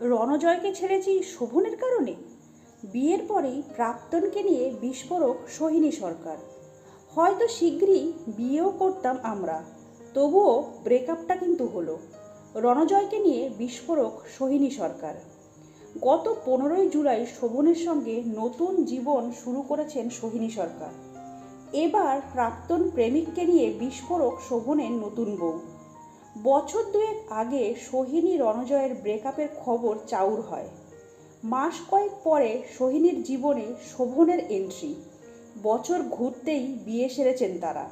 রণজয়কে ছেড়েছি শোভনের কারণে? বিয়ের পরেই প্রাক্তনকে নিয়ে বিস্ফোরক সোহিনী সরকার। হয়তো শীঘ্রই বিয়েও করতাম আমরা, তবুও ব্রেকআপটা কিন্তু হলো। রণজয়কে নিয়ে বিস্ফোরক সোহিনী সরকার। গত পনেরোই জুলাই শোভনের সঙ্গে নতুন জীবন শুরু করেছেন সোহিনী সরকার। এবার প্রাক্তন প্রেমিককে নিয়ে বিস্ফোরক শোভনের নতুন বউ। বছর দুয়েক আগে সোহিনী রণজয়ের ব্রেকআপের খবর চাউর হয়। মাস কয়েক পরে সোহিনীর জীবনে শোভনের এন্ট্রি বছর ঘুরতেই বিয়ে সেরেছেন তারা।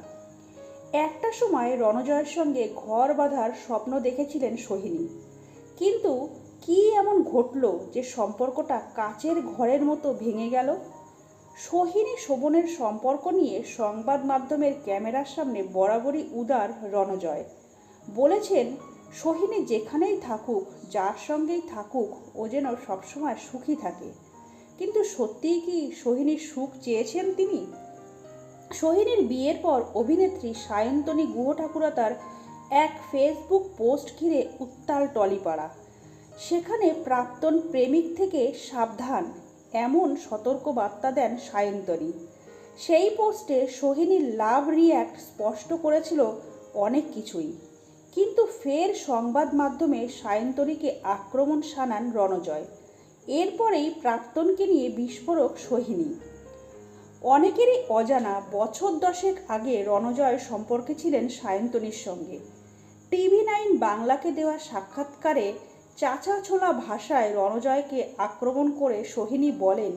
একটা সময় রণজয়ের সঙ্গে ঘর বাঁধার স্বপ্ন দেখেছিলেন সোহিনী। কিন্তু কি এমন ঘটলো যে সম্পর্কটা কাচের ঘরের মতো ভেঙে গেল? সোহিনী শোভনের সম্পর্ক নিয়ে সংবাদ মাধ্যমের ক্যামেরার সামনে বরাবরই উদার রণজয়। বলেছেন, সোহিনী যেখানেই থাকুক, যার সঙ্গেই থাকুক, ও যেন সবসময় সুখী থাকে। কিন্তু সত্যিই কি সোহিনীর সুখ চেয়েছেন তিনি? সোহিনীর বিয়ের পর অভিনেত্রী সায়ন্তনী গুহ ঠাকুরতার এক ফেসবুক পোস্ট ঘিরে উত্তাল টলিপাড়া। সেখানে প্রাক্তন প্রেমিক থেকে সাবধান, এমন সতর্ক বার্তা দেন সায়ন্তনী। সেই পোস্টে সোহিনীর লাভ রিয়্যাক্ট স্পষ্ট করেছিল অনেক কিছুই। কিন্তু ফের সংবাদ মাধ্যমে সায়ন্তনীকে আক্রমণ শানান রণজয়। এরপরেই প্রাক্তনকে নিয়ে বিস্ফোরক সোহিনী। অনেকেরই অজানা বছর দশেক আগে রণজয় সম্পর্কে ছিলেন সায়ন্তনীর সঙ্গে। টিভি নাইন বাংলাকে দেওয়া সাক্ষাৎকারে চাচা ছোলা ভাষায় রণজয়কে আক্রমণ করে সোহিনী বলেন,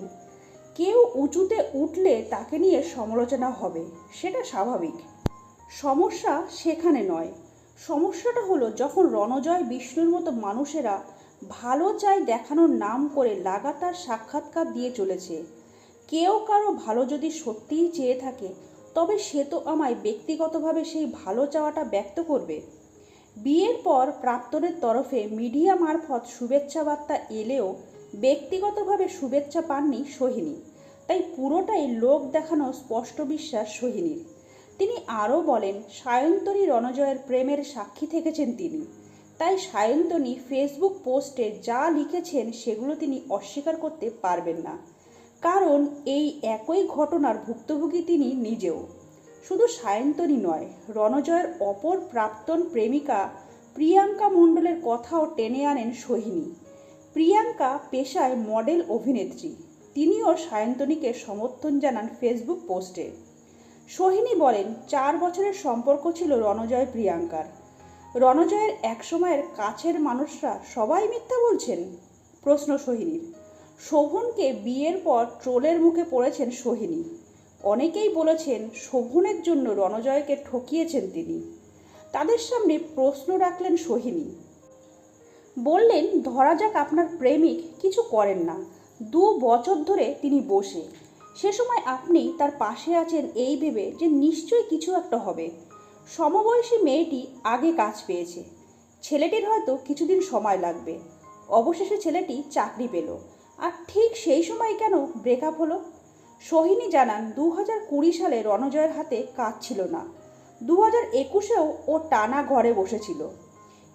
কেউ উঁচুতে উঠলে তাকে নিয়ে সমালোচনা হবে, সেটা স্বাভাবিক। সমস্যা সেখানে নয়। সমস্যাটা হলো যখন রণজয়, বিষ্ণুর মতো মানুষেরা ভালো চাই দেখানোর নাম করে লাগাতার সাক্ষাৎকার দিয়ে চলেছে। কেউ কারও ভালো যদি সত্যিই চেয়ে থাকে, তবে সে তো আমায় ব্যক্তিগতভাবে সেই ভালো চাওয়াটা ব্যক্ত করবে। বিয়ের পর প্রাক্তনের তরফে মিডিয়া মারফত শুভেচ্ছা বার্তা এলেও ব্যক্তিগতভাবে শুভেচ্ছা পাননি সোহিনী। তাই পুরোটাই লোক দেখানো স্পষ্ট বিশ্বাস সোহিনীর। তিনি আরও বলেন, সায়ন্তনী রণজয়ের প্রেমের সাক্ষী থেকেছেন তিনি। তাই সায়ন্তনী ফেসবুক পোস্টে যা লিখেছেন সেগুলো তিনি অস্বীকার করতে পারবেন না। কারণ এই একই ঘটনার ভুক্তভোগী তিনি নিজেও। শুধু সায়ন্তনী নয়, রণজয়ের অপর প্রাক্তন প্রেমিকা প্রিয়াঙ্কা মণ্ডলের কথাও টেনে আনেন সোহিনী। প্রিয়াঙ্কা পেশায় মডেল অভিনেত্রী। তিনিও সায়ন্তনীকে সমর্থন জানান ফেসবুক পোস্টে। সোহিনী বলেন, চার বছরের সম্পর্ক ছিল রণজয় প্রিয়াঙ্কার। রণজয়ের একসময়ের কাছের মানুষরা সবাই মিথ্যা বলছেন? প্রশ্ন সোহিনীর। শোভনকে বিয়ের পর ট্রোলের মুখে পড়েছেন সোহিনী। অনেকেই বলেছেন, শোভনের জন্য রণজয়কে ঠকিয়েছেন তিনি। তাদের সামনে প্রশ্ন রাখলেন সোহিনী। বললেন, ধরা যাক আপনার প্রেমিক কিছু করেন না। দু বছর ধরে তিনি বসে। সে সময় আপনি তার পাশে আছেন এই ভেবে যে নিশ্চয়ই কিছু একটা হবে। সমবয়সী মেয়েটি আগে কাজ পেয়েছে। ছেলেটির হয়তো কিছুদিন সময় লাগবে। অবশেষে ছেলেটি চাকরি পেল। আর ঠিক সেই সময় কেন ব্রেকআপ হলো? সোহিনী জানান দু হাজার কুড়ি সালে রণজয়ের হাতে কাজ ছিল না। দু হাজার একুশেও ও টানা ঘরে বসেছিল।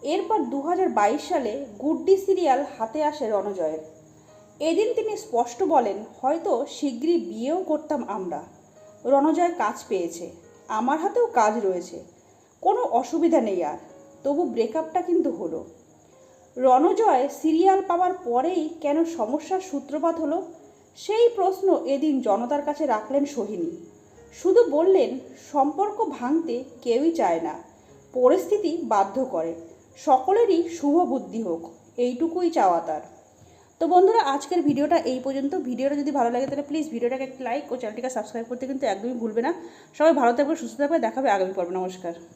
এরপর দু হাজার বাইশ সালে গুড্ডি সিরিয়াল হাতে আসে রণজয়ের। এদিন তিনি স্পষ্ট বলেন, হয়তো শীঘ্রই বিয়েও করতাম আমরা। রণজয় কাজ পেয়েছে। আমার হাতেও কাজ রয়েছে। কোনো অসুবিধা নেই আর। তবু ব্রেকআপটা কিন্তু হলো। রণজয় সিরিয়াল পাওয়ার পরেই কেন সমস্যার সূত্রপাত হলো? সেই প্রশ্ন এদিন জনতার কাছে রাখলেন সোহিনী। শুধু বললেন, সম্পর্ক ভাঙতে কেউই চায় না। পরিস্থিতি বাধ্য করে। সকলেরই শুভ বুদ্ধি হোক। এইটুকুই চাওয়া তার। তো বন্ধুরা, আজকের ভিডিওটা এই পর্যন্ত। ভিডিওটা যদি ভালো লাগে, তাহলে প্লিজ ভিডিওটাকে একটা লাইক ও চ্যানেলটিকে সাবস্ক্রাইব করতে কিন্তু একদমই ভুলবে না। সবাই ভালো থাকবে, সুস্থ থাকবে দেখাবে আগামী পর্ব। নমস্কার।